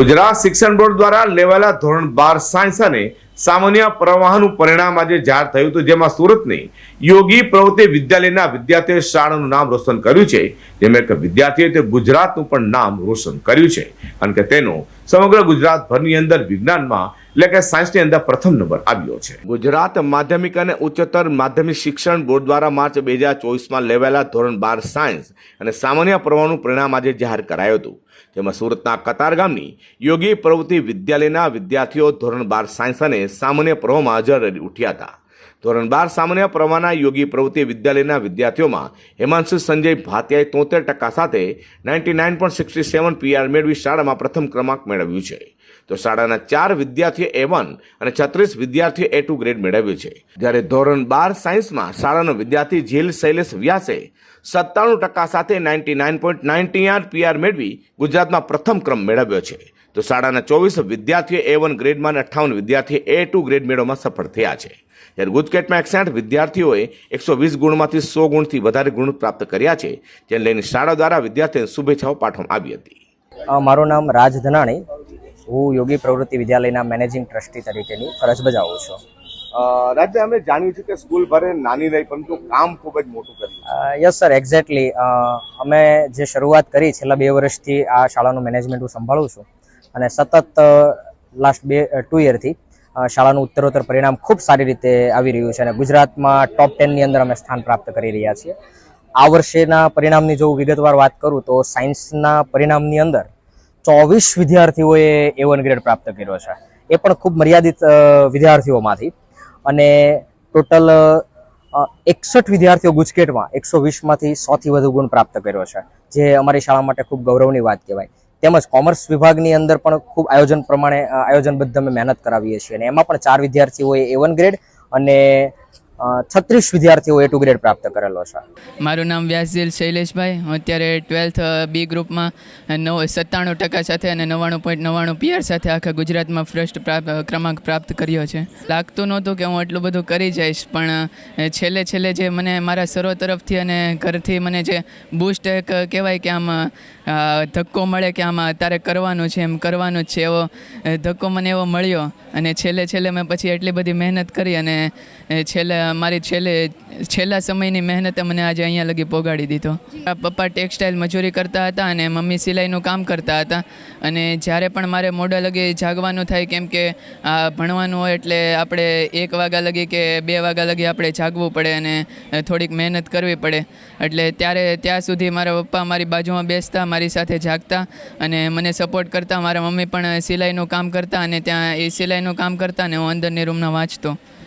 ગુજરાત શિક્ષણ બોર્ડ દ્વારા લેવાયેલા ધોરણ બાર સાયન્સ અને સામાન્ય પ્રવાહનું પરિણામ આજે જાહેર થયું હતું, જેમાં સુરતની યોગી પ્રવૃત્તિ વિદ્યાલયના વિદ્યાર્થીઓએ શાળાનું નામ રોશન કર્યું છે. જેમાં એક વિદ્યાર્થીએ તે ગુજરાતનું પણ નામ રોશન કર્યું છે. કારણ કે તેનો સમગ્ર ગુજરાતભરની અંદર વિજ્ઞાનમાં એટલે કે સાયન્સની અંદર પ્રથમ નંબર આવ્યો છે. ગુજરાત માધ્યમિક અને ઉચ્ચતર માધ્યમિક શિક્ષણ બોર્ડ દ્વારા માર્ચ બે હજાર ચોવીસમાં લેવાયેલા ધોરણ બાર સાયન્સ અને સામાન્ય પ્રવાહનું પરિણામ આજે જાહેર કરાયું હતું. જેમાં સુરતના કતાર ગામની યોગી પ્રવૃત્તિ વિદ્યાલયના વિદ્યાર્થીઓ ધોરણ બાર સાયન્સ અને સામાન્ય પ્રવાહમાં હાજર ઉઠ્યા હતા. ધોરણ બાર સામાન્ય પ્રવાહના યોગી પ્રવૃત્તિ વિદ્યાલયના વિદ્યાર્થીઓમાં હેમાંશુ સંજય ભાતિયાએ તોતેર ટકા સાથે ninety nine sixty seven PR મેળવી શાળામાં પ્રથમ ક્રમાંક મેળવ્યું છે. તો શાળાના ચાર વિદ્યાર્થીઓ એ વન અને છત્રીસ વિદ્યાર્થીઓ એ ટુ ગ્રેડ મેળવ્યું છે. જ્યારે ધોરણ બાર સાયન્સમાં શાળાનો વિદ્યાર્થી જીલ શૈલેષ વ્યાસે સત્તાણું ટકા સાથે નાઇન્ટી નાઇન પોઈન્ટ નાઇન્ટી આઠ પીઆર મેળવી ગુજરાતમાં પ્રથમ ક્રમ મેળવ્યો છે. તો શાળાના ચોવીસ વિદ્યાર્થીઓ એ વન ગ્રેડમાં અને અઠ્ઠાવન વિદ્યાર્થીઓ એ ટુ ગ્રેડ મેળવવામાં સફળ થયા છે. જ્યારે ગુજકેટમાં એકસાઠ વિદ્યાર્થીઓએ એકસો વીસ ગુણમાંથી સો ગુણથી વધારે ગુણ પ્રાપ્ત કર્યા છે, જેને લઈને શાળા દ્વારા વિદ્યાર્થીઓને શુભેચ્છાઓ પાઠવવામાં આવી હતી. મારું નામ રાજ ધનાણી. હું યોગી પ્રવૃત્તિ વિદ્યાલયના મેનેજિંગ ટ્રસ્ટી તરીકેની ફરજ બજાવું છું. રાજ્ય અમે જાણ્યું છે કે સ્કૂલ ભરે નાની રહી પરંતુ કામ ખૂબ જ મોટું કર્યું યસ સર એક્ઝેક્ટલી અમે જે શરૂઆત કરી છેલ્લા બે વર્ષથી આ શાળાનું મેનેજમેન્ટ હું સંભાળું છું. અને સતત લાસ્ટ બે ટુ યરથી શાળાનું ઉત્તરોત્તર પરિણામ ખૂબ સારી રીતે આવી રહ્યું છે અને ગુજરાતમાં ટોપ ટેનની અંદર અમે સ્થાન પ્રાપ્ત કરી રહ્યા છીએ. આ વર્ષેના પરિણામની જો વિગતવાર વાત કરું તો સાયન્સના પરિણામની અંદર ચોવીસ વિદ્યાર્થીઓએ એ વન ગ્રેડ પ્રાપ્ત કર્યો છે. એ પણ ખૂબ મર્યાદિત વિદ્યાર્થીઓમાંથી. અને ટોટલ એકસઠ વિદ્યાર્થીઓ ગુજકેટમાં, એકસો વીસમાંથી સોથી વધુ ગુણ પ્રાપ્ત કર્યો છે, જે અમારી શાળા માટે ખૂબ ગૌરવની વાત કહેવાય. તેમજ કોમર્સ વિભાગની અંદર પણ ખૂબ આયોજન પ્રમાણે આયોજનબદ્ધ અમે મહેનત કરાવીએ છીએ. અને એમાં પણ ચાર વિદ્યાર્થીઓએ એ વન ગ્રેડ અને છત્રીસ વિદ્યાર્થીઓ એ ટુ ગ્રેડ પ્રાપ્ત કરેલો છે. મારું નામ વ્યાસજીલ શૈલેષભાઈ. હું અત્યારે ટ્વેલ્થ બી ગ્રુપમાં નવ, સત્તાણું ટકા સાથે અને નવ્વાણું પોઈન્ટ નવ્વાણું પીઆર સાથે આખા ગુજરાતમાં ફર્સ્ટ ક્રમાંક પ્રાપ્ત કર્યો છે. લાગતું નહોતું કે હું એટલું બધું કરી જઈશ, પણ છેલ્લે છેલ્લે જે મને મારા સરો તરફથી અને ઘરથી મને જે બૂસ્ટ એક કહેવાય કે આમ ધક્કો મળે કે આમાં તારે કરવાનું છે, એમ કરવાનું જ છે એવો ધક્કો મને એવો મળ્યો. અને છેલ્લે છેલ્લે મેં પછી એટલી બધી મહેનત કરી અને છેલ્લે મારી છેલ્લે છેલ્લા સમયની મહેનતે મને આજે અહીંયા લગી પોગાડી દીધો. પપ્પા ટેક્સટાઇલ મજૂરી કરતા હતા અને મમ્મી સિલાઈનું કામ કરતા હતા. અને જ્યારે પણ મારે મોડા લગી જાગવાનું થાય કેમ કે આ ભણવાનું હોય એટલે આપણે એક વાગ્યા લગી કે બે વાગ્યા લગી આપણે જાગવું પડે અને થોડીક મહેનત કરવી પડે. એટલે ત્યારે ત્યાં સુધી મારા પપ્પા મારી બાજુમાં બેસતા મારી સાથે જાગતા અને મને સપોર્ટ કરતા. મારા મમ્મી પણ સિલાઈનું કામ કરતા અને ત્યાં એ સિલાઈનું કામ કરતા અને હું અંદરની રૂમના વાંચતો.